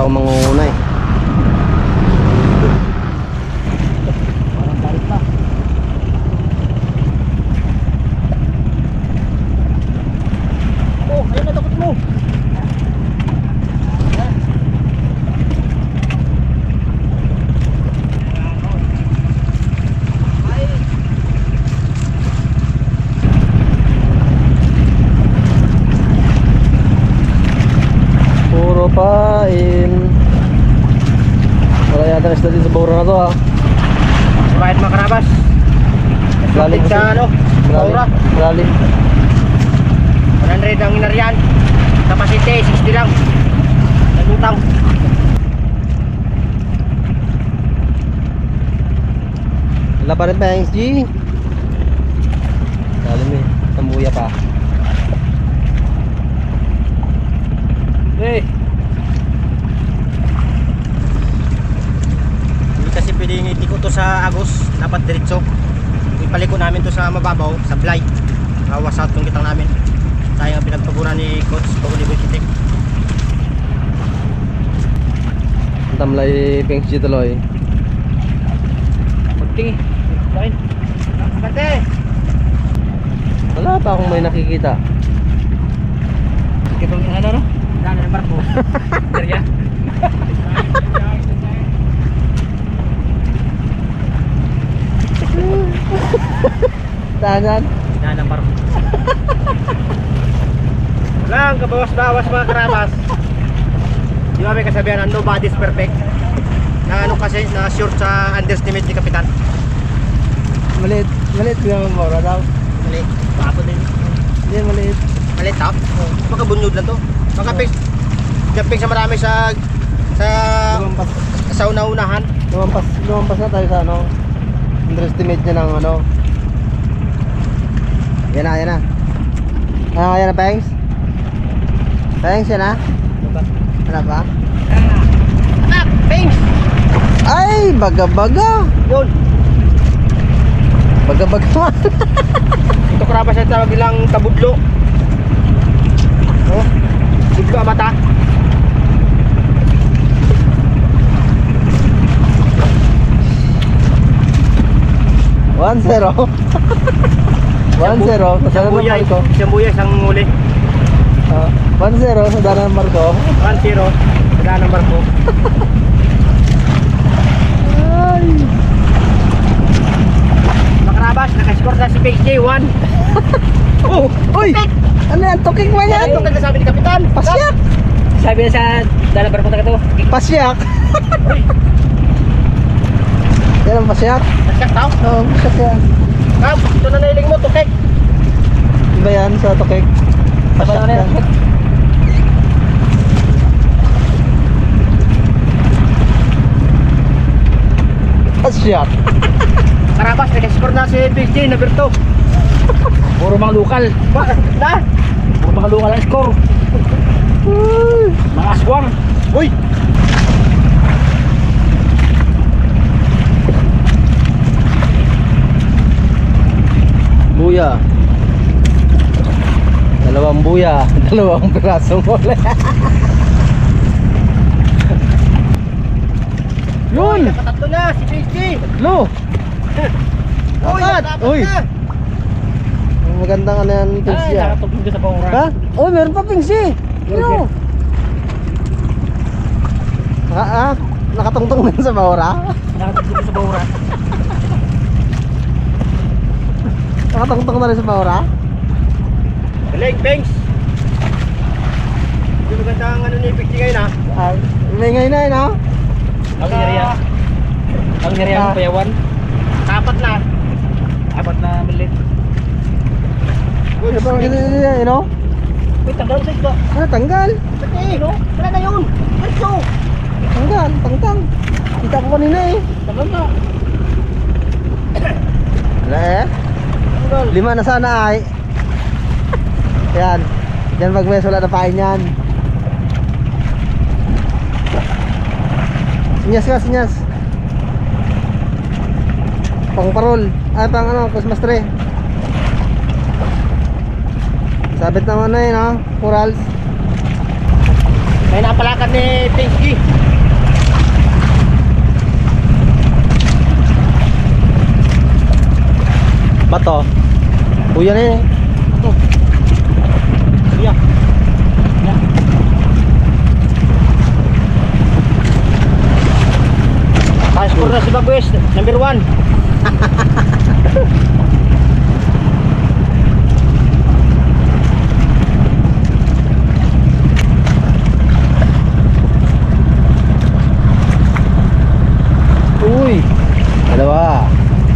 ako mangunguna eh. Puro pain. Wala yata isda din sa bawra na to ha. Kahit makarabas. Lalim sa ano. Baura. Malalim. 100 ang inaryan. Capacity, 60 lang. Nagutang. Wala pa rin pa yung G. Lalim eh. Sambuya pa. Eh. Hindi kasi pwedeng itiko to sa agos, dapat diretso. Ipaliko namin to sa mababaw, sa fly. Awas sa itong kitang namin. Sayang ang pinagpaguran ni Coach Paguli Bukitik. Ang tamlay Peng G tuloy. Pagtingi. Lain. Wala pa akong may nakikita. Kitong ano no? Daan na barko. Tahanan. Daan na barko. Lang, kabawas-bawas mga karabas. Di ba may kasabihan na nobody's perfect? Na ano kasi, na sure sa underestimate ni Kapitan. Maliit. Maliit yung mora daw. Mali. Papo din. Hindi, maliit. Mali top. Makabunyod lang to. Makapig. Jumping sa marami sa sa Lumampas. sa una-unahan. Lumampas, lumampas na tayo sa ano. Underestimate niya ng ano. Yan na, yan na. Ah, yan na, Pengs. Pengs, yan na. Ano ba? Ping! Ay, baga-baga. Yun. Baga-baga man. Ito karabas ang tawag nilang tabudlo. Oh, ang mata. One zero. One zero. Sa danan ng. Marco. Siyambuyay ang huli. Ah, One zero sa danan ng Marco. 1-0. Sadaan ng barko. Ay. Makarabas, nakascore na si Page J1. oh, Uy! Ano yan? Tuking mo yan yan? ito kagsasabi ni Kapitan. Pasyak! Sabi na sa dala barko na ito. Pasyak! Yan ang pasyak? Nasyak tao. Oo, pasyak yan. Kam, ito na nailing mo, tukek. Iba yan sa tukik. Pasyak Ano yan. yan? Pasyak! Karabas, nakascore na si Page J, number 2. Puro mga lokal. Ba, na? Puro mga lokal ang score. Mga aswang. Uy! Buya. Dalawang buya. Dalawang pirasong huli. Yun! Nakatatlo na si Page J. Lo! Uy, Dapat! nakatatlo Uy! Magandang ano yan, Pingsi ah. nakatugtog ka sa paura. Ha? Oh, meron pa Pingsi! Ano? Ha? ha? Nakatungtong din sa Maura? Nakatugtog ka sa paura. Nakatungtong na rin sa Maura? Galing, Pengs. Hindi maganda ang ano ni J ngayon ha. Ay, may ngayon na yun ha? Ang yariya. Ang yariya Ah. ng payawan. Apat na. Apat na milit. Ang ganyan niya, you know? Uy, tanggal sa isda. Ah, tanggal! Pati, no? Wala na yun. Let's go. Tanggal, tangtang! Kita ko kanina eh. Tanggal na. Wala eh. Lima na sana ay. Yan. Yan pag mes wala na pain yan. Sinyas ka, sinyas. Pang parol. Ay, pang ano, kusmastre. Sabit naman na yun, ha? Corals. May napalakad ni Pinky. Bato. Bato. Kuya na yun eh. Ito. High score na si Bagwes, number one. Uy. Dalawa.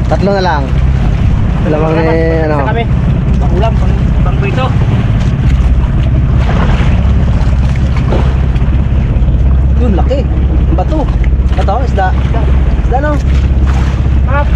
Tatlo na lang. Dalawang ni ano. Isa kami. Pang ulam, pang, pang prito. Yun, laki. Ang Bato. Bato, isda. Isda, isda no? Up.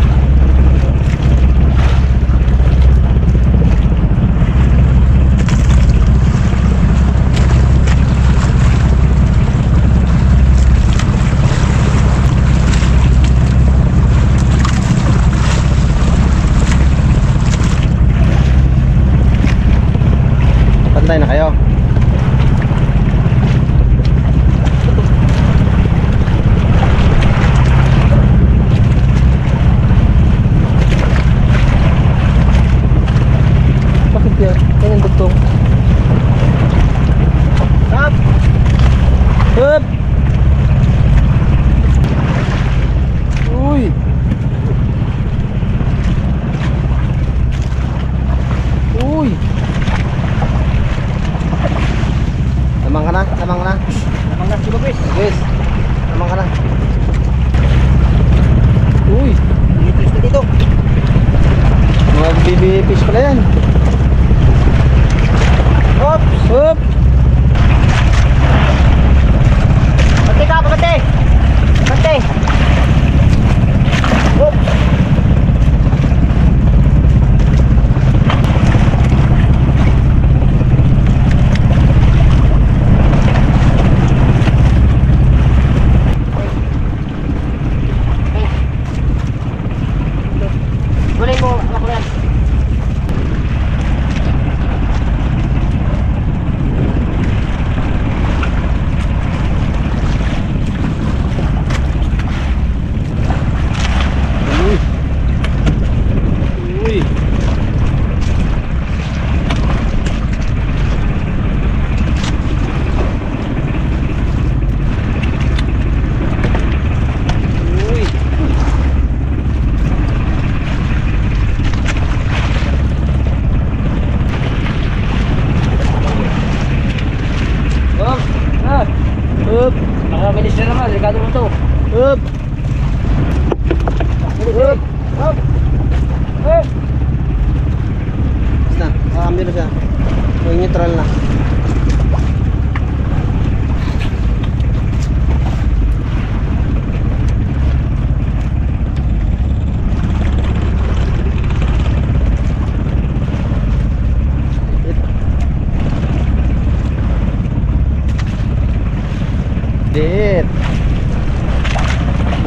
Dit.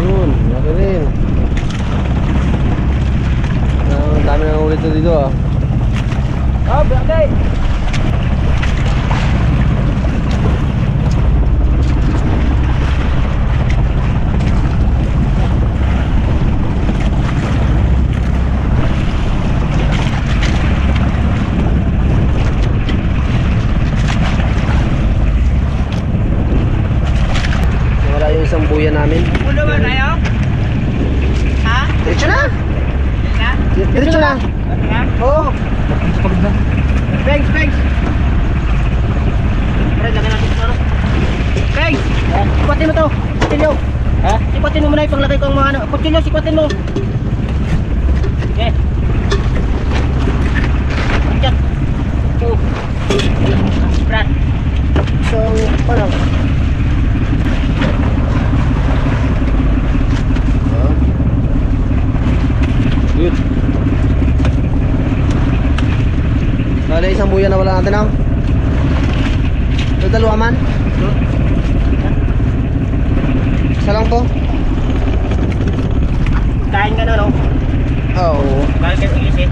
Yun, laki rin. Ang dami na ulit dito ah. Up, okay. Wala yung isang buya namin. Ulo ba tayo? Ha? Diretso na! Ha? Diretso na! Oo! Thanks, thanks. Pre, lagyan natin ito. Thanks! Sikwatin mo to. Kutilyo. Ha? Sikwatin mo muna yung panglagay ko ang mga ano. Kutilyo, sikwatin mo. Sige. Diyan. Two. Brad. So, parang... Good. Bale, isang buya na wala natin ang. Ito dalawa man. Isa lang to. Kain ka na, no? Oo. Kain ka ng ilisip.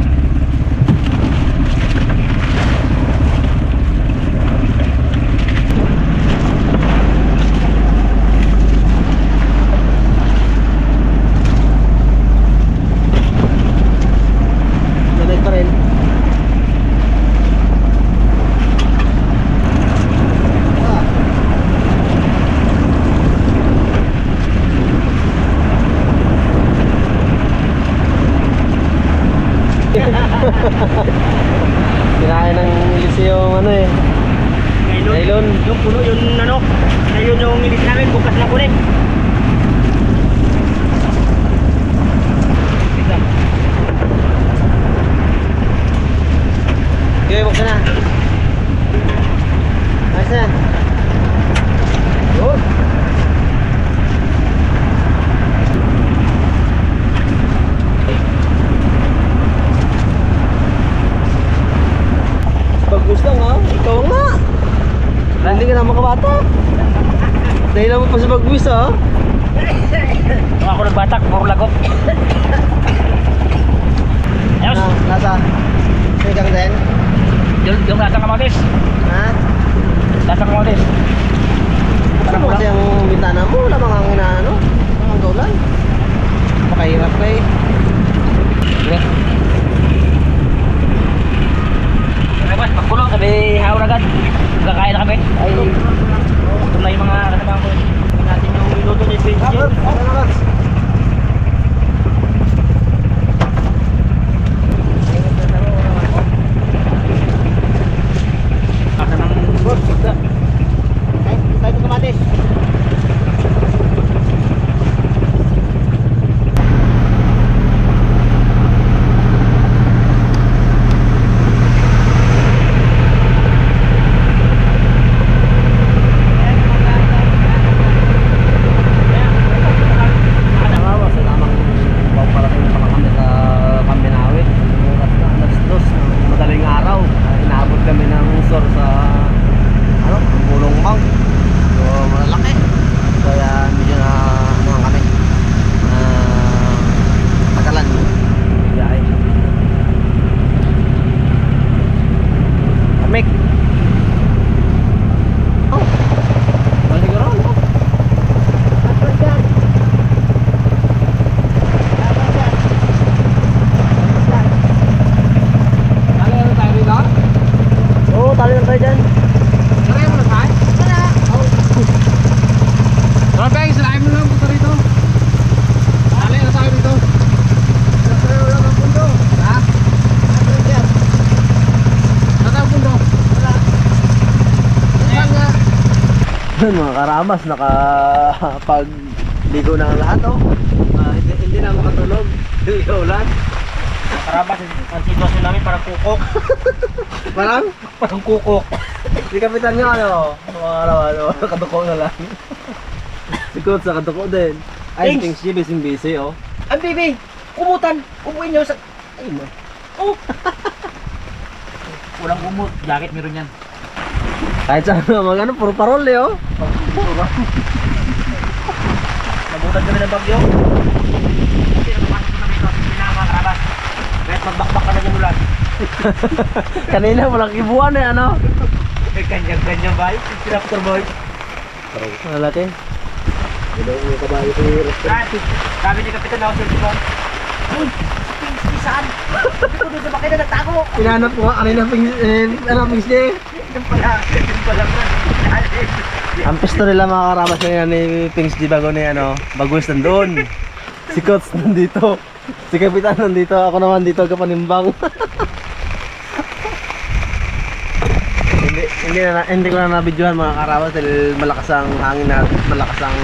Kinain ng ilis yung ano eh. Ngayon, Nylon. yung puno, yung ano, ngayon yung ilis namin, bukas na kunin. Okay, buksan na. Ayos na. Yun. Bagus lang ha. Ikaw nga. Hindi ka na makabata. Dahil mo pa sa bagus ha. Kung ako nagbatak, puro lagok. Ayos, Na, nasa. Sigang din. yung, yung lasang kamatis. Ha? Lasang kamatis. Ano kasi ang bintana mo? Wala bang ang inaano? Ang gaulan? Pakahirap ka eh. Sige. Boss, pagkulo, sabi hawar agad. Kakain na kami. Ay, Ito na yung mga kasama ko. Natin yung minuto ni Prince Kapag, Jim. ano ka? Kasa ng boss. Ay, tayo ito kamatis. Nakawa sa lamang paparating pa lang kami sa Paminawi. Oras na, alas dos ng madaling araw. Ah, Inaabot kami ng sor sa ano, Bulong Bang. So, malalaki. Kaya medyo na ano kami. Ah, tagalan. Biyahe. Amik. Oh. Balik ka ron, oh. Apa dyan? Tali na tayo dito? Oo, tali lang tayo dyan. Tari mo na tayo? Wala. Tara guys, sinain mo lang punta rito. Tali na tayo dito. Ha? Saan tayo pundo? Wala. Saan nga? Yun mga karamas, nakapag ligo na ang lahat oh. Ah, hindi, hindi na makatulog. Ikaw lang. Karabas, ang sitwasyon namin parang kukok. Parang, Parang kukok. si Kapitan nga ano, mga araw ano, nakaduko na lang. si Coach nakaduko din. Ay, Thanks. si busy busy oh. Ang baby, kumutan. Umuin nyo sa... Ayun oh. Oh! Walang kumut. Jacket meron yan. Kahit sa mga ano, puro parol eh oh. Nabutan kami ng bagyo. Kasi napapasok kami ito. Pinakakarabas. Kahit magbakbak ka na ng ulan. Kanina walang kibuan eh ano. May kanyang-kanyang bay. Sinaptor boy. Malaki. Hindi mo kabayo ko yung Brad, sabi ni Kapitan ako sa Simon. Uy? Sabi ko doon ba kayo na nagtago? Pinanap ko kanina ping, eh, ano, pings Yung pala, pala Brad. Ang pisto nila mga karamas na ni Pings di bago ni ano, bagus nandun. Si Coach nandito. Si Kapitan nandito. Ako naman dito kapanimbang. hindi, hindi, na, hindi ko na nabidyohan mga karamas dahil malakas ang hangin na malakas ang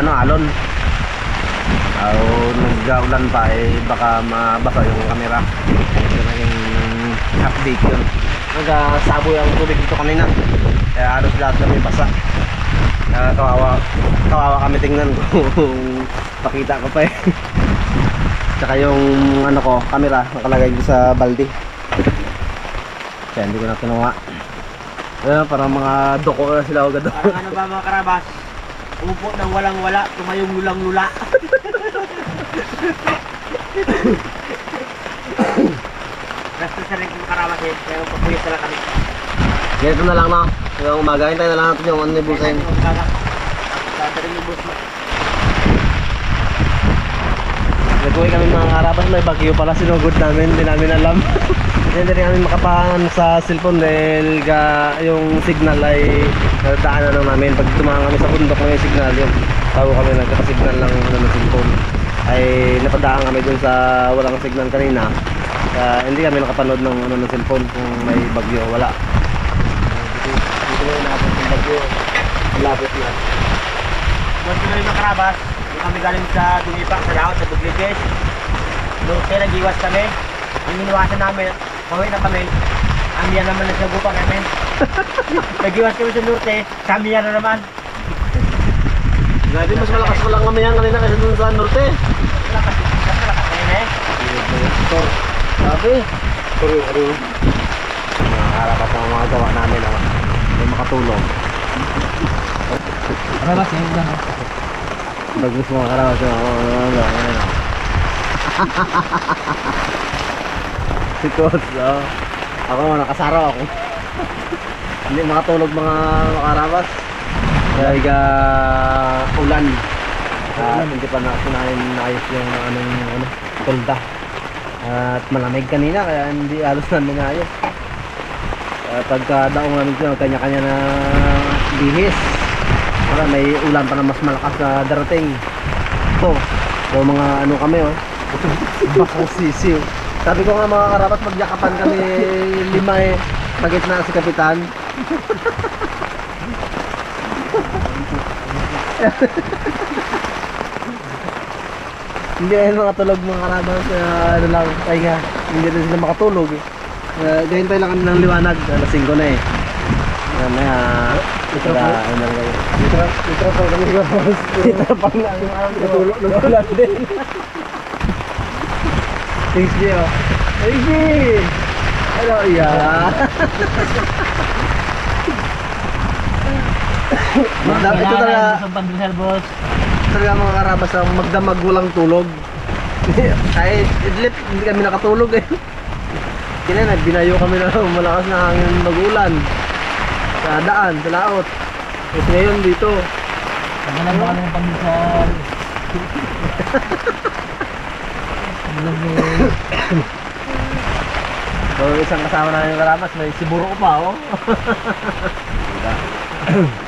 ano, alon. O nag-ulan pa eh baka mabasa yung camera. Ito na yung update yun. Nagsaboy ang tubig dito kanina. Kaya halos lahat kami basa. Kaya kawawa, kawawa kami tingnan kung pakita ko pa eh. Tsaka yung ano ko, camera nakalagay dito sa balde. Kaya hindi ko na kinuha. Ayun, parang mga doko na sila agad. Parang ano ba mga karabas? Upo ng walang wala, tumayong lulang lula. Basta sa rin mga karabas eh, na lang kami. Ganito na lang no. Yung umaga, hintayin na lang natin yung ano ni Busen. Yung umaga. Dadaling yung bus mo. Nag-uwi kami mga karabas, may bagyo pala sinugod namin, hindi namin alam. Hindi rin kami makapahan sa cellphone dahil ga, yung signal ay daanan lang namin. Pag tumahan kami sa bundok may signal yung tago kami nagkakasignal lang ano, ng cellphone. Ay napadaan kami dun sa walang signal kanina. Kaya hindi kami nakapanood ng ano ng cellphone kung may bagyo wala. Dito na inabot ng bagyo. Malapit na. Doon kami mga karabas. Doon kami galing sa Dumipak, sa laot, sa Duglites. Doon kaya nag-iwas kami. Ang iniwasan namin, pauwi na kami. Amiya naman na sa gupa namin. nag-iwas kami sa norte, sa Amiya na naman. Grabe mas malakas pa lang kami yan kanina kasi dun sa norte. Lakas, lakas, lakas kayo na eh. Tor. Grabe. Turo, turo. Nakakarapat ang mga gawa namin oh. May makatulong. Karabas, eh, yan. Bagus mga karawas oh. Oh, oh, oh, oh. si Coach, oh. Ako nakasaro ako. Hindi makatulog mga karawas. Dahil ka ulan. Ah, hindi pa na sinahin ayos yung anong ano, tulda. At malamig kanina kaya hindi halos namin ayos. Uh, pagka daong namin siya, kanya-kanya na bihis. Wala, may ulan pa na mas malakas na darating. So, so mga ano kami oh. Bakang sisiw. Sabi ko nga mga karapat, magyakapan kami lima eh. Sa gitna si Kapitan. Hindi ayun mga tulog mga karapat. Uh, ano lang, ay nga, hindi na sila makatulog eh. Uh, Gahintay lang kami ng liwanag. Alas 5 na eh. Mamaya, Ito po. ano lang kayo. Ito, ito po kami karabas. Dito pa lang. Natulog, nagulat din. Thanks, Gio. Thanks, Gio. Hello, yeah. Magdam, ito talaga, pandesal, boss. Talaga mga karabas ang magdamag walang tulog. Ay, idlip, hindi kami nakatulog eh. Kaya binayo kami na malakas na hangin magulan. Sa daan, sa laot. Tapos ngayon dito, Tagalan ba kami ng pandesal? So, isang kasama namin yung karamas, may siburo pa, oh.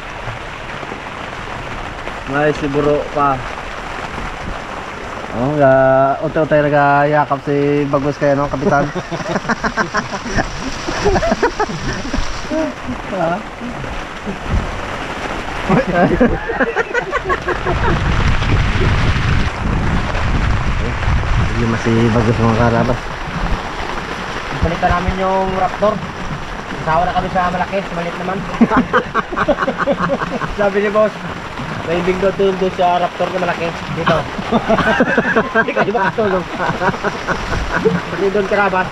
May siburo pa. Oh, uh, unti-unti nagayakap si Bagos kayo, no, kapitan? Ha? Lima si Bagos mga karabas. Palitan namin yung Raptor. Sawa na kami sa malaki, sa maliit naman. Sabi ni boss, may ibig daw tulog doon sa Raptor na malaki. Dito. Hindi kayo makatulog. Pati doon karabas.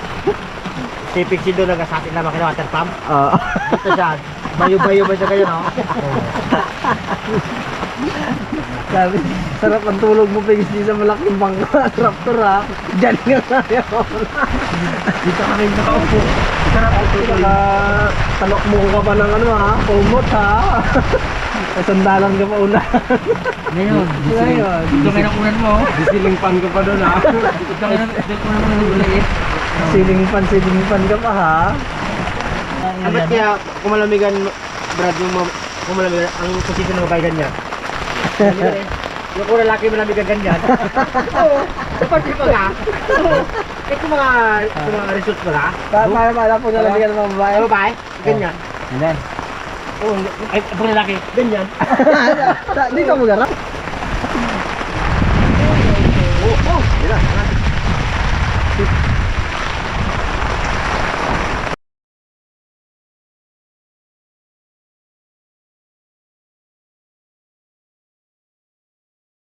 Si Pixie doon nagasatin naman kina water pump. Ah. Dito siya. Bayo-bayo ba siya kayo, no? Sabi, sarap ang tulog mo di sa malaking bangka. Raptor ha. Diyan nga tayo. Dito kami nakaupo. Sarap ang tulog. talok mo ka pa ng ano ha. Kumot ha. May sandalan ka pa una. Ngayon, Ngayon. Dito kayo nakunan mo. Siling pan ka pa doon ha. Dito kayo nakunan mo ng ulit. Siling pan, siling pan ka pa ha. Ah, ba't kaya kumalamigan, Brad, yung ma- kumalamigan, ang posisyon ng babae ganyan? yung kung lalaki malamigan ganyan. Oo, dapat di ba ka? Eh kung mga, kung mga resort mo na, Pa- Para para po nalamigan ng mga babae. babae, ganyan. Hindi. Oo, ay pag lalaki, ganyan. Dito mo garap.